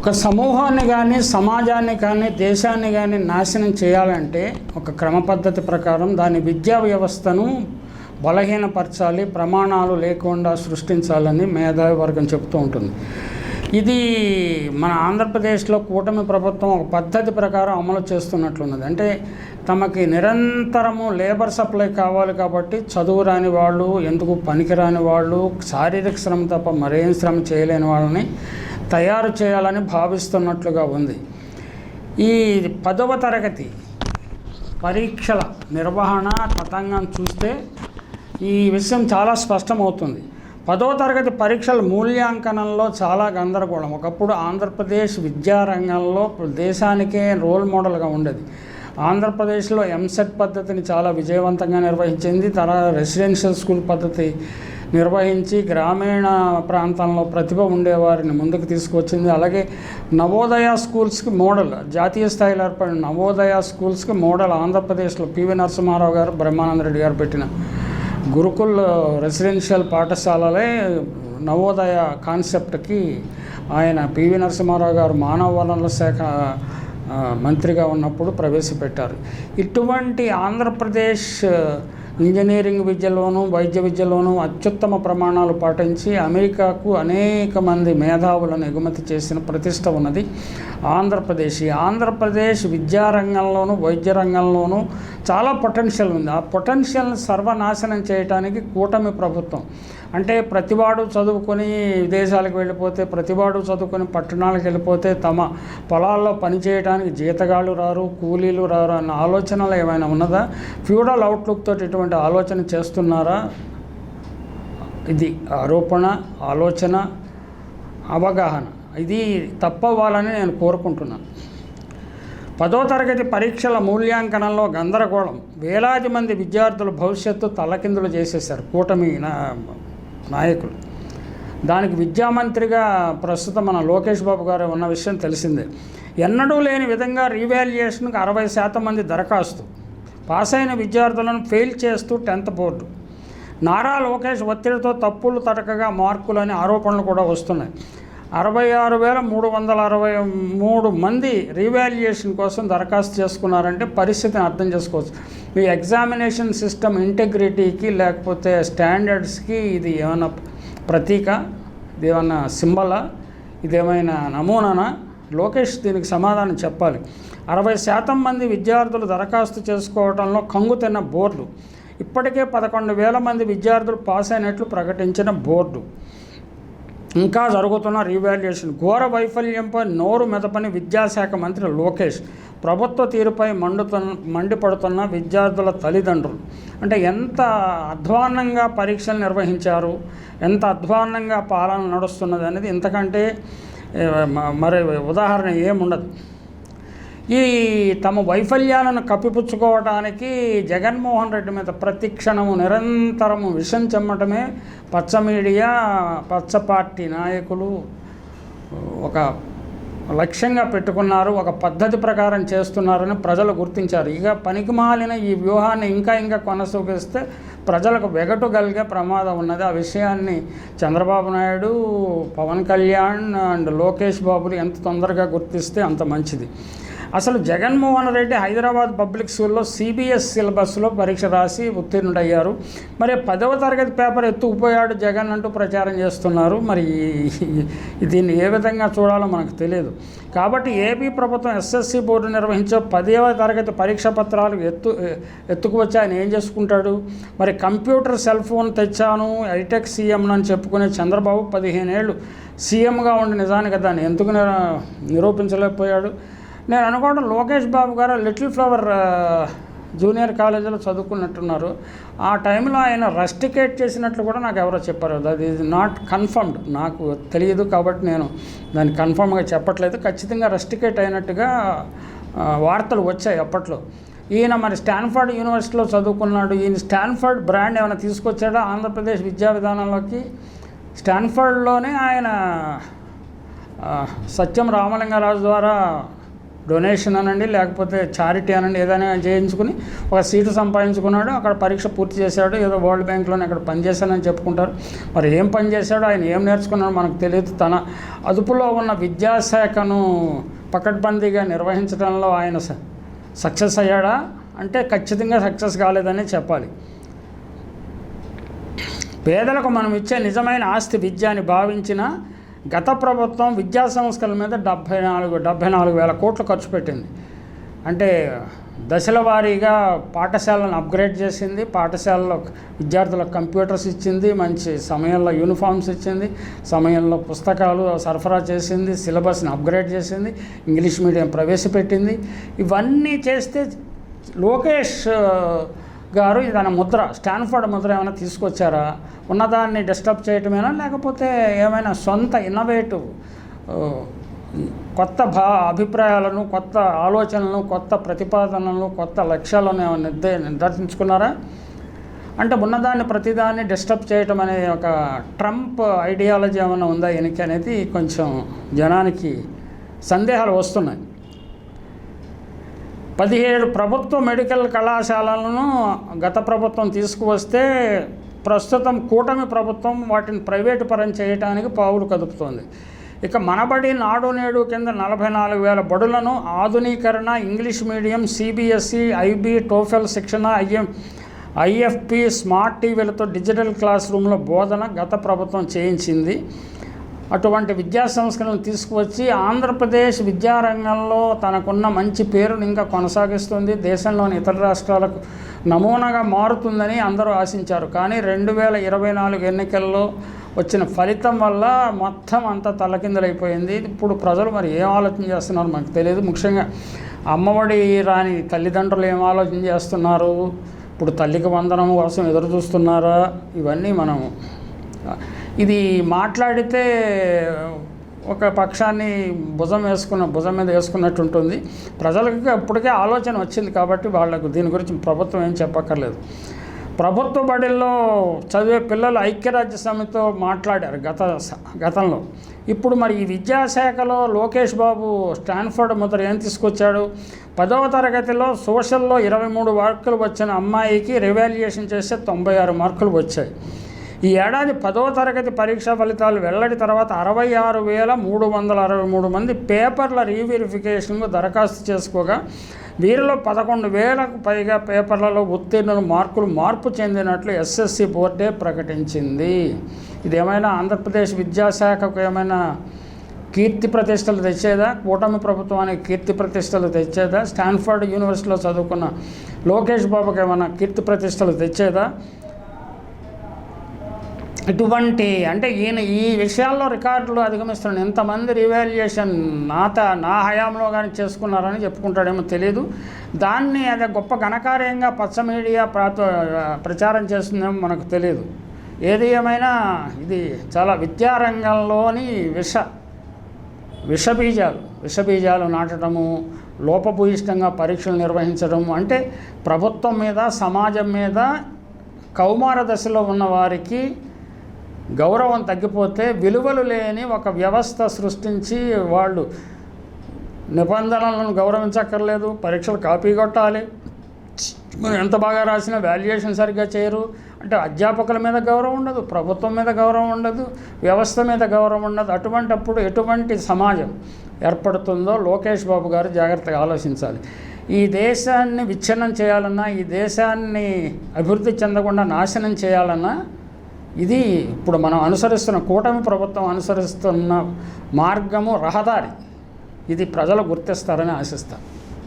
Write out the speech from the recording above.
ఒక సమూహాన్ని కానీ సమాజాన్ని కానీ దేశాన్ని కానీ నాశనం చేయాలంటే ఒక క్రమ పద్ధతి ప్రకారం దాని విద్యా వ్యవస్థను బలహీనపరచాలి ప్రమాణాలు లేకుండా సృష్టించాలని మేధావి వర్గం చెప్తూ ఉంటుంది. ఇది మన ఆంధ్రప్రదేశ్లో కూటమి ప్రభుత్వం ఒక పద్ధతి ప్రకారం అమలు చేస్తున్నట్లున్నది. అంటే తమకి నిరంతరము లేబర్ సప్లై కావాలి కాబట్టి చదువు రాని వాళ్ళు ఎందుకు పనికిరాని వాళ్ళు శారీరక శ్రమ తప్ప మరేం శ్రమ చేయలేని వాళ్ళని తయారు చేయాలని భావిస్తున్నట్లుగా ఉంది. ఈ పదవ తరగతి పరీక్షల నిర్వహణ తతంగం చూస్తే ఈ విషయం చాలా స్పష్టమవుతుంది. పదో తరగతి పరీక్షల మూల్యాంకనంలో చాలా గందరగోళం. ఒకప్పుడు ఆంధ్రప్రదేశ్ విద్యారంగంలో దేశానికే రోల్ మోడల్గా ఉండేది. ఆంధ్రప్రదేశ్లో ఎంసెట్ పద్ధతిని చాలా విజయవంతంగా నిర్వహించింది. తర్వాత రెసిడెన్షియల్ స్కూల్ పద్ధతి నిర్వహించి గ్రామీణ ప్రాంతంలో ప్రతిభ ఉండేవారిని ముందుకు తీసుకొచ్చింది అలాగే నవోదయ స్కూల్స్కి మోడల్ జాతీయ స్థాయిలో ఏర్పడిన నవోదయ స్కూల్స్కి మోడల్ ఆంధ్రప్రదేశ్లో పివి నరసింహారావు గారు బ్రహ్మానంద రెడ్డి గారు పెట్టిన గురుకుల్ రెసిడెన్షియల్ పాఠశాలలే నవోదయ కాన్సెప్ట్కి ఆయన పివి నరసింహారావు గారు మానవ వనరుల శాఖ మంత్రిగా ఉన్నప్పుడు ప్రవేశపెట్టారు. ఇటువంటి ఆంధ్రప్రదేశ్ ఇంజనీరింగ్ విద్యలోనూ వైద్య విద్యలోనూ అత్యుత్తమ ప్రమాణాలు పాటించి అమెరికాకు అనేక మంది మేధావులను ఎగుమతి చేసిన ప్రతిష్ట ఉన్నది ఆంధ్రప్రదేశ్. ఆంధ్రప్రదేశ్ విద్యారంగంలోనూ వైద్య రంగంలోనూ చాలా పొటెన్షియల్ ఉంది. ఆ పొటెన్షియల్ని సర్వనాశనం చేయడానికి కూటమి ప్రభుత్వం అంటే ప్రతివాడు చదువుకొని విదేశాలకు వెళ్ళిపోతే ప్రతివాడు చదువుకొని పట్టణాలకు వెళ్ళిపోతే తమ పొలాల్లో పనిచేయడానికి జీతగాళ్ళు రారు కూలీలు రారు అన్న ఆలోచనలు ఏమైనా ఉన్నదా? ఫ్యూడల్ అవుట్లుక్ తోటి ఇటువంటి ఆలోచన చేస్తున్నారా? ఇది ఆరోపణ ఆలోచన అవగాహన. ఇది తప్పవ్వాలని నేను కోరుకుంటున్నాను. పదో తరగతి పరీక్షల మూల్యాంకనంలో గందరగోళం. వేలాది మంది విద్యార్థుల భవిష్యత్తు తలకిందులు చేసేశారు. కూటమి నా నాయకులు. దానికి విద్యామంత్రిగా ప్రస్తుతం మన లోకేష్ బాబు గారు ఉన్న విషయం తెలిసిందే. ఎన్నడూ లేని విధంగా రీవాల్యుయేషన్కి అరవై శాతం మంది దరఖాస్తు. పాస్ అయిన విద్యార్థులను ఫెయిల్ చేస్తూ టెన్త్ బోర్డు. నారా లోకేష్ ఒత్తిడితో తప్పులు తడకగా మార్కులు అనే ఆరోపణలు కూడా వస్తున్నాయి. అరవై ఆరు వేల మూడు వందల అరవై మూడు మంది రీవాల్యుయేషన్ కోసం దరఖాస్తు చేసుకున్నారంటే పరిస్థితిని అర్థం చేసుకోవచ్చు. ఈ ఎగ్జామినేషన్ సిస్టమ్ ఇంటెగ్రిటీకి లేకపోతే స్టాండర్డ్స్కి ఇది ఏమైనా ప్రతీక? ఇది ఏమైనా సింబలా? ఇదేమైనా నమూనానా? లోకేష్ దీనికి సమాధానం చెప్పాలి. అరవై శాతం మంది విద్యార్థులు దరఖాస్తు చేసుకోవడంలో కంగు తిన్న బోర్డు. ఇప్పటికే పదకొండు వేల మంది విద్యార్థులు పాస్ అయినట్లు ప్రకటించిన బోర్డు. ఇంకా జరుగుతున్న రీవాల్యుయేషన్ ఘోర వైఫల్యంపై నోరు మెదపని విద్యాశాఖ మంత్రి లోకేష్. ప్రభుత్వ తీరుపై మండుతున్న మండిపడుతున్న విద్యార్థుల తల్లిదండ్రులు. అంటే ఎంత అధ్వాన్నంగా పరీక్షలు నిర్వహించారు ఎంత అధ్వాన్నంగా పాలన నడుస్తున్నది అనేది ఇంతకంటే మ- మరి ఉదాహరణ ఏముండదు. ఈ తమ వైఫల్యాలను కప్పిపుచ్చుకోవటానికి జగన్మోహన్ రెడ్డి మీద ప్రతిక్షణము నిరంతరము విషం చెమ్మటమే పచ్చ మీడియా పచ్చ పార్టీ నాయకులు ఒక లక్ష్యంగా పెట్టుకున్నారు ఒక పద్ధతి ప్రకారం చేస్తున్నారని ప్రజలు గుర్తించారు. ఇక పనికిమాలిన ఈ వ్యూహాన్ని ఇంకా ఇంకా కొనసాగిస్తే ప్రజలకు వెగటు కలిగే ప్రమాదం ఉన్నది. ఆ విషయాన్ని చంద్రబాబు నాయుడు పవన్ కళ్యాణ్ అండ్ లోకేష్ బాబులు ఎంత తొందరగా గుర్తిస్తే అంత మంచిది. అసలు జగన్మోహన్ రెడ్డి హైదరాబాద్ పబ్లిక్ స్కూల్లో సిబిఎస్ సిలబస్లో పరీక్ష రాసి ఉత్తీర్ణుడయ్యారు. మరి పదవ తరగతి పేపర్ ఎత్తుకుపోయాడు జగన్ అంటూ ప్రచారం చేస్తున్నారు. మరి దీన్ని ఏ విధంగా చూడాలో మనకు తెలియదు. కాబట్టి ఏపీ ప్రభుత్వం ఎస్ఎస్సి బోర్డు నిర్వహించే పదవ తరగతి పరీక్ష పత్రాలు ఎత్తు ఎత్తుకువచ్చి ఆయన ఏం చేసుకుంటాడు? మరి కంప్యూటర్ సెల్ ఫోన్ తెచ్చాను హైటెక్ సీఎం అని చెప్పుకునే చంద్రబాబు పదిహేనేళ్ళు సీఎంగా ఉండి నిజానికి దాన్ని ఎందుకు నిర- నిరూపించలేకపోయాడు? నేను అనుకోవడం లోకేష్ బాబు గారు లిటిల్ ఫ్లవర్ జూనియర్ కాలేజీలో చదువుకున్నట్టున్నారు. ఆ టైంలో ఆయన రస్టికేట్ చేసినట్లు కూడా నాకు ఎవరో చెప్పారు. That is not confirmed. నాకు తెలియదు కాబట్టి నేను దాన్ని కన్ఫర్మ్గా చెప్పట్లేదు. ఖచ్చితంగా రస్టికేట్ అయినట్టుగా వార్తలు వచ్చాయి అప్పట్లో. ఈయన మరి స్టాన్ఫర్డ్ యూనివర్సిటీలో చదువుకున్నాడు. ఈయన స్టాన్ఫర్డ్ బ్రాండ్ ఏమైనా తీసుకొచ్చాడా ఆంధ్రప్రదేశ్ విద్యా విధానంలోకి? స్టాన్ఫర్డ్లోనే ఆయన సత్యం రామలింగరాజు ద్వారా డొనేషన్ అనండి లేకపోతే చారిటీ అనండి ఏదైనా చేయించుకుని ఒక సీటు సంపాదించుకున్నాడు అక్కడ పరీక్ష పూర్తి చేశాడు ఏదో వరల్డ్ బ్యాంక్లోనే అక్కడ పనిచేశానని చెప్పుకుంటారు. మరి ఏం పని చేశాడో ఆయన ఏం నేర్చుకున్నాడో మనకు తెలియదు. తన అదుపులో ఉన్న విద్యాశాఖను పకడ్బందీగా నిర్వహించడంలో ఆయన స- సక్సెస్ అయ్యాడా? అంటే ఖచ్చితంగా సక్సెస్ కాలేదని చెప్పాలి. పేదలకు మనం ఇచ్చే నిజమైన ఆస్తి విద్య అని భావించిన గత ప్రభుత్వం విద్యా సంస్థల మీద డెబ్భై నాలుగు డెబ్భై నాలుగు వేల కోట్లు ఖర్చు పెట్టింది. అంటే దశల వారీగా పాఠశాలను అప్గ్రేడ్ చేసింది. పాఠశాలలో విద్యార్థులకు కంప్యూటర్స్ ఇచ్చింది మంచి సమయంలో యూనిఫామ్స్ ఇచ్చింది సమయంలో పుస్తకాలు సరఫరా చేసింది సిలబస్ని అప్గ్రేడ్ చేసింది ఇంగ్లీష్ మీడియం ప్రవేశపెట్టింది. ఇవన్నీ చేస్తే లోకేష్ గారు ఇది తన ముద్ర స్టాన్ఫర్డ్ ముద్ర ఏమైనా తీసుకొచ్చారా? ఉన్నదాన్ని డిస్టర్బ్ చేయటమేనా? లేకపోతే ఏమైనా సొంత ఇన్నోవేటివ్ కొత్త భా అభిప్రాయాలను కొత్త ఆలోచనలను కొత్త ప్రతిపాదనలను కొత్త లక్ష్యాలను ఏమైనా నిర్దే అంటే ఉన్నదాన్ని ప్రతిదాన్ని డిస్టర్బ్ చేయటం అనే ఒక ట్రంప్ ఐడియాలజీ ఏమైనా ఉందా? ఎనికి అనేది కొంచెం జనానికి సందేహాలు వస్తున్నాయి. పదిహేడు ప్రభుత్వ మెడికల్ కళాశాలలను గత ప్రభుత్వం తీసుకువస్తే ప్రస్తుతం కూటమి ప్రభుత్వం వాటిని ప్రైవేటు పరం చేయడానికి పావులు కదుపుతోంది. ఇక మనబడి నాడు నేడు కింద నలభై నాలుగు వేల బడులను ఆధునీకరణ English medium CBSE IB TOEFL శిక్షణ ఐఎం ఐఎఫ్పి స్మార్ట్ టీవీలతో డిజిటల్ క్లాస్ రూమ్లో బోధన గత ప్రభుత్వం చేయించింది. అటువంటి విద్యా సంస్కరణలు తీసుకువచ్చి ఆంధ్రప్రదేశ్ విద్యారంగంలో తనకున్న మంచి పేరును ఇంకా కొనసాగిస్తుంది. దేశంలోని ఇతర రాష్ట్రాలకు నమూనాగా మారుతుందని అందరూ ఆశించారు. కానీ రెండు వేల ఇరవై నాలుగు ఎన్నికల్లో వచ్చిన ఫలితం వల్ల మొత్తం అంతా తలకిందులైపోయింది. ఇప్పుడు ప్రజలు మరి ఏం ఆలోచన చేస్తున్నారు మనకు తెలియదు. ముఖ్యంగా అమ్మఒడి రాని తల్లిదండ్రులు ఏం ఆలోచన చేస్తున్నారు? ఇప్పుడు తల్లికి వందనం కోసం ఎదురు చూస్తున్నారా? ఇవన్నీ మనం ఇది మాట్లాడితే ఒక పక్షాన్ని భుజం వేసుకున్న భుజం మీద వేసుకున్నట్టు ఉంటుంది. ప్రజలకు ఇప్పటికే ఆలోచన వచ్చింది కాబట్టి వాళ్ళకు దీని గురించి ప్రభుత్వం ఏం చెప్పక్కర్లేదు. ప్రభుత్వ బడిల్లో చదివే పిల్లలు ఐక్యరాజ్య సమితితో మాట్లాడారు గత గతంలో. ఇప్పుడు మరి ఈ విద్యాశాఖలో లోకేష్ బాబు స్టాన్ఫర్డ్ ముద్ర ఏం తీసుకొచ్చాడు? పదవ తరగతిలో సోషల్లో ఇరవై మూడు మార్కులు వచ్చిన అమ్మాయికి రివాల్యుయేషన్ చేస్తే తొంభై ఆరు మార్కులు వచ్చాయి. ఈ ఏడాది పదవ తరగతి పరీక్షా ఫలితాలు వెల్లడి తర్వాత అరవై ఆరు వేల మూడు వందల అరవై మూడు మంది పేపర్ల రీవెరిఫికేషన్కు దరఖాస్తు చేసుకోగా వీరిలో పదకొండు వేలకు పైగా పేపర్లలో ఉత్తీర్ణులు మార్కులు మార్పు చెందినట్లు ఎస్ఎస్సి బోర్డే ప్రకటించింది. ఇది ఏమైనా ఆంధ్రప్రదేశ్ విద్యాశాఖకు ఏమైనా కీర్తి ప్రతిష్టలు తెచ్చేదా? కూటమి ప్రభుత్వానికి కీర్తి ప్రతిష్టలు తెచ్చేదా? స్టాన్ఫర్డ్ యూనివర్సిటీలో చదువుకున్న లోకేష్ బాబుకి ఏమైనా కీర్తి ప్రతిష్టలు తెచ్చేదా? ఇటువంటి అంటే ఈయన ఈ విషయాల్లో రికార్డులు అధిగమిస్తున్నాడు ఎంతమంది రివాల్యుయేషన్ నాత నా హయాంలో కానీ చేసుకున్నారని చెప్పుకుంటాడేమో తెలియదు దాన్ని అదే గొప్ప ఘనకార్యంగా పచ్చ మీడియా ప్రాత ప్రచారం చేస్తుందేమో మనకు తెలియదు ఏది ఏమైనా ఇది చాలా విద్యారంగంలోని విష విషబీజాలు విషబీజాలు నాటడము లోపభూయిష్టంగా పరీక్షలు నిర్వహించడం అంటే ప్రభుత్వం మీద సమాజం మీద కౌమార దశలో ఉన్న వారికి గౌరవం తగ్గిపోతే విలువలు లేని ఒక వ్యవస్థ సృష్టించి వాళ్ళు నిబంధనలను గౌరవించక్కర్లేదు పరీక్షలు కాపీ కొట్టాలి. మనం ఎంత బాగా రాసినా వాల్యుయేషన్ సరిగ్గా చేయరు. అంటే అధ్యాపకుల మీద గౌరవం ఉండదు ప్రభుత్వం మీద గౌరవం ఉండదు వ్యవస్థ మీద గౌరవం ఉండదు. అటువంటప్పుడు ఎటువంటి సమాజం ఏర్పడుతుందో లోకేష్ బాబు గారు జాగ్రత్తగా ఆలోచించాలి. ఈ దేశాన్ని విచ్ఛిన్నం చేయాలన్నా ఈ దేశాన్ని అభివృద్ధి చెందకుండా నాశనం చేయాలన్నా ఇది ఇప్పుడు మనం అనుసరిస్తున్న కూటమి ప్రభుత్వం అనుసరిస్తున్న మార్గము రహదారి. ఇది ప్రజలు గుర్తిస్తారని ఆశిస్తాను.